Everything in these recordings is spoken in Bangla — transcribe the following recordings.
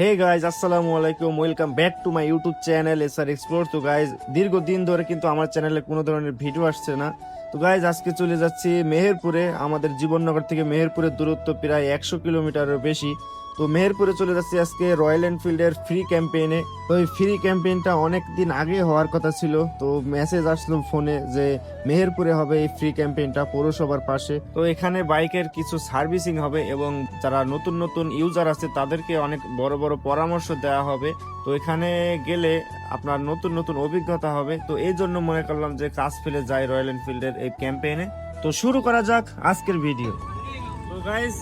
হে গাইজ আসসালামু আলাইকুম welcome back to my YouTube channel S R explore তো গাইজ দীর্ঘদিন ধরে কিন্তু আমার চ্যানেলে কোনো ধরনের ভিডিও আসছে না। তো গাইজ আজকে চলে যাচ্ছি মেহেরপুরে। আমাদের জীবননগর থেকে মেহেরপুরের দূরত্ব প্রায় একশো কিলোমিটারের বেশি। তো মেহেরপুরে চলে যাচ্ছি আজকে রয়্যাল এনফিল্ডের ফ্রি ক্যাম্পেইনে তো এই ফ্রি ক্যাম্পেইনটা অনেক দিন আগে হওয়ার কথা ছিল। তো মেসেজ আসলো ফোনে যে মেহেরপুরে হবে এই ফ্রি ক্যাম্পেইনটা পৌরসভার পাশে। তো এখানে বাইকের কিছু সার্ভিসিং হবে এবং যারা নতুন নতুন ইউজার আছে, তাদেরকে অনেক বড় বড় পরামর্শ দেওয়া হবে। তো এখানে গেলে আপনার নতুন নতুন অভিজ্ঞতা হবে। তো এই জন্য মনে করলাম যে কাজ ফেলে যাই রয়্যাল এনফিল্ডের এই ক্যাম্পেইনে তো শুরু করা যাক আজকের ভিডিও তো গাইজ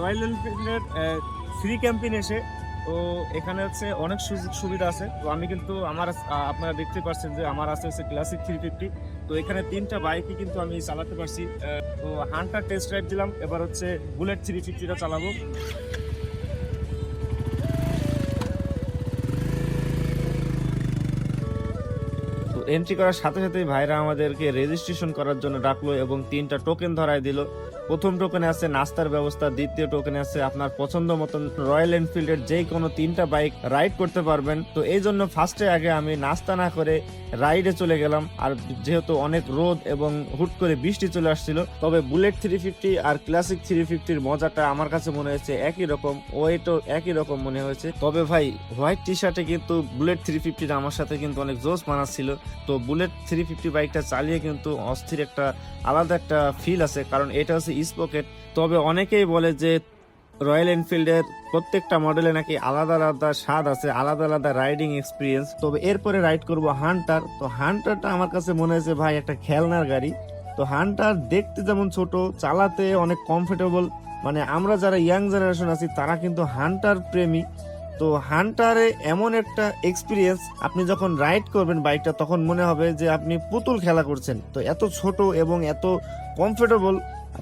রয়্যাল এনফিল্ডের ফ্রি ক্যাম্পেইন এসে, তো এখানে হচ্ছে অনেক সুযোগ সুবিধা আছে। তো আমি কিন্তু আমার আপনারা দেখতে পাচ্ছেন যে আমার আছে হচ্ছে ক্লাসিক থ্রি ফিফটি তো এখানে তিনটা বাইকই কিন্তু আমি চালাতে পারছি। তো হান্টার টেস্ট ড্রাইভ দিলাম, এবার হচ্ছে বুলেট থ্রি ফিফটিটা চালাবো। এন্ট্রি করার সাথে সাথেই ভাইরা আমাদেরকে রেজিস্ট্রেশন করার জন্য ডাকলো এবং তিনটা টোকেন ধরায় দিল। প্রথম টোকেনে আছে নাস্তার ব্যবস্থা, দ্বিতীয় টোকেনে আছে আপনার পছন্দ মতন রয়্যাল এনফিল্ডের যে কোনো তিনটা বাইক রাইড করতে পারবেন। তো এই জন্য ফার্স্টে আগে আমি নাস্তা না করে রাইডে চলে গেলাম। আর যেহেতু অনেক রোদ এবং হুট করে বৃষ্টি চলে আসছিল, তবে বুলেট থ্রি ফিফটি আর ক্লাসিক থ্রি ফিফটির মজাটা আমার কাছে মনে হয়েছে একই রকম ওয়েটও একই রকম মনে হয়েছে। তবে ভাই হোয়াইট টি শার্টে কিন্তু বুলেট থ্রি ফিফটির আমার সাথে কিন্তু অনেক জোশ মানাচ্ছিল তো বুলেট থ্রি ফিফটি বাইকটা চালিয়ে কিন্তু অস্থির একটা, আলাদা একটা ফিল আছে, কারণ এটা হচ্ছে স্পকেট তবে অনেকেই বলে যে রয়্যাল এনফিল্ডের প্রত্যেকটা মডেলে নাকি আলাদা আলাদা স্বাদ আছে, আলাদা আলাদা রাইডিং এক্সপিরিয়েন্স তবে এরপরে রাইড করব হান্টার তো হান্টারটা আমার কাছে মনে হয়েছে ভাই একটা খেলনার গাড়ি। তো হান্টার দেখতে যেমন ছোট, চালাতে অনেক কমফোর্টেবল মানে আমরা যারা ইয়াং জেনারেশন আছি, তারা কিন্তু হান্টার প্রেমী তো হান্টারে এমন একটা এক্সপিরিয়েন্স আপনি যখন রাইড করবেন বাইকটা তখন মনে হবে যে আপনি পুতুল খেলা করছেন। তো এত ছোট এবং এত কমফোর্টেবল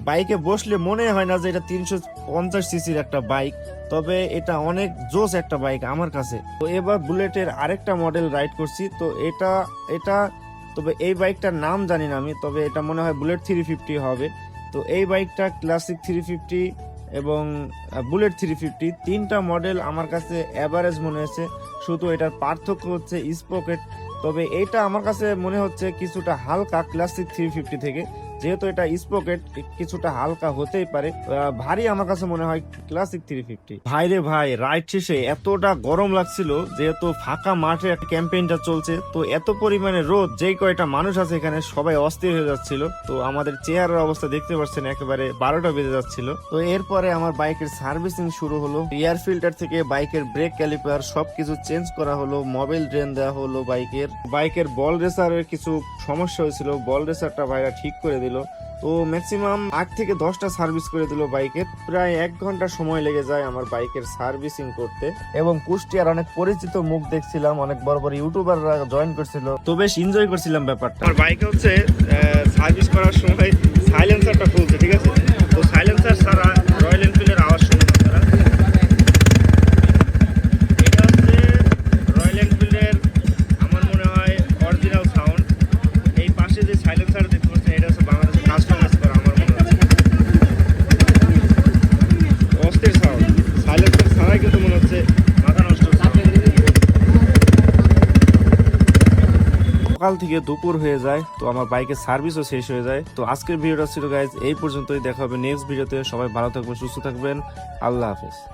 বাইকে বসলে মনে হয় না যে এটা তিনশো পঞ্চাশ সিসির একটা বাইক তবে এটা অনেক জোস একটা বাইক আমার কাছে। তো এবার বুলেটের আরেকটা মডেল রাইড করছি, তো এটা এটা, তবে এই বাইকটার নাম জানি না আমি, তবে এটা মনে হয় বুলেট থ্রি ফিফটি হবে। তো এই বাইকটা ক্লাসিক থ্রি ফিফটি এবং বুলেট থ্রি ফিফটি তিনটা মডেল আমার কাছে অ্যাভারেজ মনে হয়েছে। শুধু এটার পার্থক্য হচ্ছে স্পকেট তবে এটা আমার কাছে মনে হচ্ছে কিছুটা হালকা ক্লাসিক থ্রি ফিফটি থেকে। যেহেতু এটা স্পকেট কিছুটা হালকা হতেই পারে। ভারী আমার কাছে মনে হয় ক্লাসিক থ্রি ফিফটি ভাই রে ভাই রাইড শেষে এতটা গরম লাগছিল, যেহেতু ফাঁকা মাঠে একটা ক্যাম্পেইনটা চলছে, তো এত পরিমাণে রোদ, যেই কয়টা মানুষ আছে এখানে, সবাই অস্থির হয়ে যাচ্ছিল। তো আমাদের চেয়ারের অবস্থা দেখতে পাচ্ছেন, একেবারে বারোটা বেজে যাচ্ছিল। তো এরপরে আমার বাইকের সার্ভিসিং শুরু হলো। এয়ার ফিল্টার থেকে বাইকের ব্রেক ক্যালিপার সবকিছু চেঞ্জ করা হলো। মোবাইল ড্রেন দেওয়া হলো বাইকের। বাইকের বল রেসারের কিছু সমস্যা হয়েছিল। বল রেসারটা ভাইরা ঠিক করে দিল। তো ম্যাক্সিমাম আট থেকে দশটা সার্ভিস করে দিল বাইকের প্রায় এক ঘণ্টা সময় লেগে যায় আমার বাইকের সার্ভিসিং করতে। এবং কুষ্টিয়ার অনেক পরিচিত মুখ দেখছিলাম, অনেক বড় বড় ইউটিউবাররা জয়েন করছিল। তো বেশ এনজয় করছিলাম ব্যাপারটা। আমার বাইকে হচ্ছে সার্ভিস করার সময় সাইলেন্সারটা খুলছে, ঠিক আছে? তো সাইলেন্সার ছাড়া রয়্যাল এনফিল্ডের আওয়াজ আপনারা। এটা হচ্ছে রয়্যাল এনফিল্ডের আমার মনে হয় অরিজিনাল সাউন্ড এই পাশে যে সাইলেন্সার মনে হচ্ছে সকাল থেকে দুপুর হয়ে যায়, তো আমার বাইকের সার্ভিসও শেষ হয়ে যায়। তো আজকের ভিডিওটা ছিল গাইজ এই পর্যন্তই। দেখা হবে নেক্সট ভিডিওতে। সবাই ভালো থাকবেন, সুস্থ থাকবেন। আল্লাহ হাফেজ।